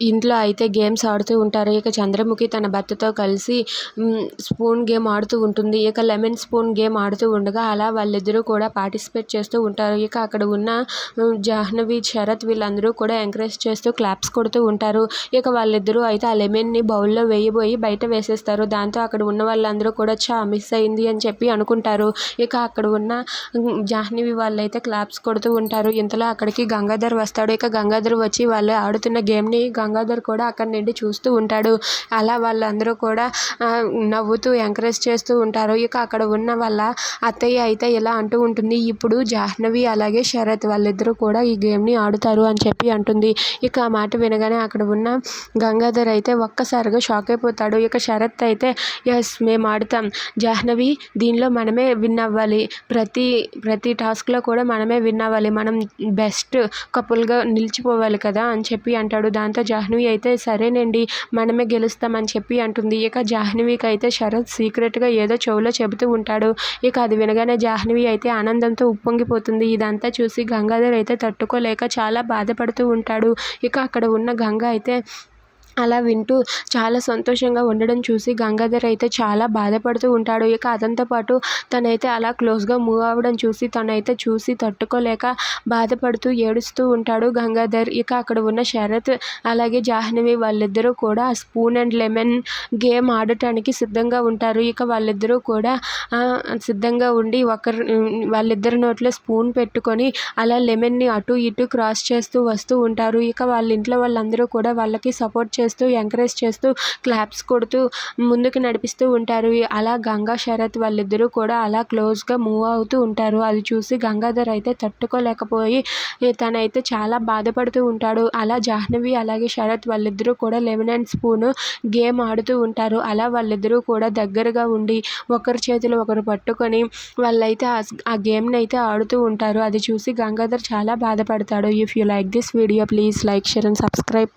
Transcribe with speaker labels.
Speaker 1: ఇంట్లో అయితే గేమ్స్ ఆడుతూ ఉంటారు. ఇక చంద్రముఖి తన భర్తతో కలిసి స్పూన్ గేమ్ ఆడుతూ ఉంటుంది. ఇక లెమన్ స్పూన్ గేమ్ ఆడుతూ ఉండగా అలా వాళ్ళిద్దరూ కూడా పార్టిసిపేట్ చేస్తూ ఉంటారు. ఇక అక్కడ ఉన్న జాహ్నవి శరత్ వీళ్ళందరూ కూడా ఎంకరేజ్ చేస్తూ క్లాప్స్ కొడుతూ ఉంటారు. ఇక వాళ్ళిద్దరూ అయితే ఆ లెమన్ని బౌల్లో వేయబోయి బయట వేసేస్తారు. దాంతో అక్కడ ఉన్న వాళ్ళందరూ కూడా చా మిస్ అయింది అని చెప్పి అనుకుంటారు. ఇక అక్కడ ఉన్న జాహ్నవి వాళ్ళైతే క్లాప్స్ కొడుతూ ఉంటారు. ఇంతలో అక్కడికి గంగాధర్ వస్తాడు. ఇక గంగాధర్ వచ్చి వాళ్ళు ఆడుతున్న గేమ్ని గంగాధర్ కూడా అక్కడ నుండి చూస్తూ ఉంటాడు. అలా వాళ్ళందరూ కూడా నవ్వుతూ ఎంకరేజ్ చేస్తూ ఉంటారు. ఇక అక్కడ ఉన్న వాళ్ళ అత్తయ్య అయితే ఇలా అంటూ ఉంటుంది ఇప్పుడు జాహ్నవి అలాగే శరత్ వాళ్ళిద్దరూ కూడా ఈ గేమ్ని ఆడుతారు అని చెప్పి అంటుంది. ఇక ఆ మాట వినగానే అక్కడ ఉన్న గంగాధర్ అయితే ఒక్కసారిగా షాక్ అయిపోతాడు. ఇక శరత్ అయితే ఎస్ మేము ఆడుతాం. జాహ్నవి దీనిలో మనమే విన్ అవ్వాలి. ప్రతి ప్రతి టాస్క్లో కూడా మనమే విన్ అవ్వాలి. మనం బెస్ట్ కపుల్గా నిలిచిపోవాలి కదా అని చెప్పి అంటాడు. దాంతో జాహ్నవి అయితే సరేనండి మనమే గెలుస్తామని చెప్పి అంటుంది. ఇక జాహ్నవికి అయితే శరత్ సీక్రెట్గా ఏదో చెవులో చెబుతూ ఉంటాడు. ఇక అది వినగానే జాహ్నవి అయితే ఆనందంతో ఉప్పొంగిపోతుంది. ఇదంతా చూసి గంగాధర్ అయితే తట్టుకోలేక చాలా బాధపడుతూ ఉంటాడు. ఇక అక్కడ ఉన్న గంగ అయితే అలా వింటూ చాలా సంతోషంగా ఉండడం చూసి గంగాధర్ అయితే చాలా బాధపడుతూ ఉంటాడు. ఇక అతనితో పాటు తనైతే అలా క్లోజ్గా మూవ్ అవ్వడం చూసి తనైతే చూసి తట్టుకోలేక బాధపడుతూ ఏడుస్తూ ఉంటాడు గంగాధర్. ఇక అక్కడ ఉన్న శరత్ అలాగే జాహ్నవి వాళ్ళిద్దరూ కూడా స్పూన్ అండ్ లెమన్ గేమ్ ఆడటానికి సిద్ధంగా ఉంటారు. ఇక వాళ్ళిద్దరూ కూడా సిద్ధంగా ఉండి ఒకరి వాళ్ళిద్దరి నోట్లో స్పూన్ పెట్టుకొని అలా లెమన్ని అటు ఇటు క్రాస్ చేస్తూ వస్తూ ఉంటారు. ఇక వాళ్ళ ఇంట్లో వాళ్ళందరూ కూడా వాళ్ళకి సపోర్ట్ చేస్తూ ఎంకరేజ్ చేస్తూ క్లాప్స్ కొడుతూ ముందుకు నడిపిస్తూ ఉంటారు. అలా గంగా శరత్ వాళ్ళిద్దరూ కూడా అలా క్లోజ్గా మూవ్ అవుతూ ఉంటారు. అది చూసి గంగాధర్ అయితే తట్టుకోలేకపోయి తనైతే చాలా బాధపడుతూ ఉంటాడు అలా జాహ్నవి అలాగే శరత్ వాళ్ళిద్దరూ కూడా లెమన్ అండ్ స్పూన్ గేమ్ ఆడుతూ ఉంటారు. అలా వాళ్ళిద్దరూ కూడా దగ్గరగా ఉండి ఒకరి చేతిలో ఒకరు పట్టుకొని వాళ్ళైతే ఆ గేమ్ని అయితే ఆడుతూ ఉంటారు. అది చూసి గంగాధర్ చాలా బాధపడతాడు. If you like this video please like share and subscribe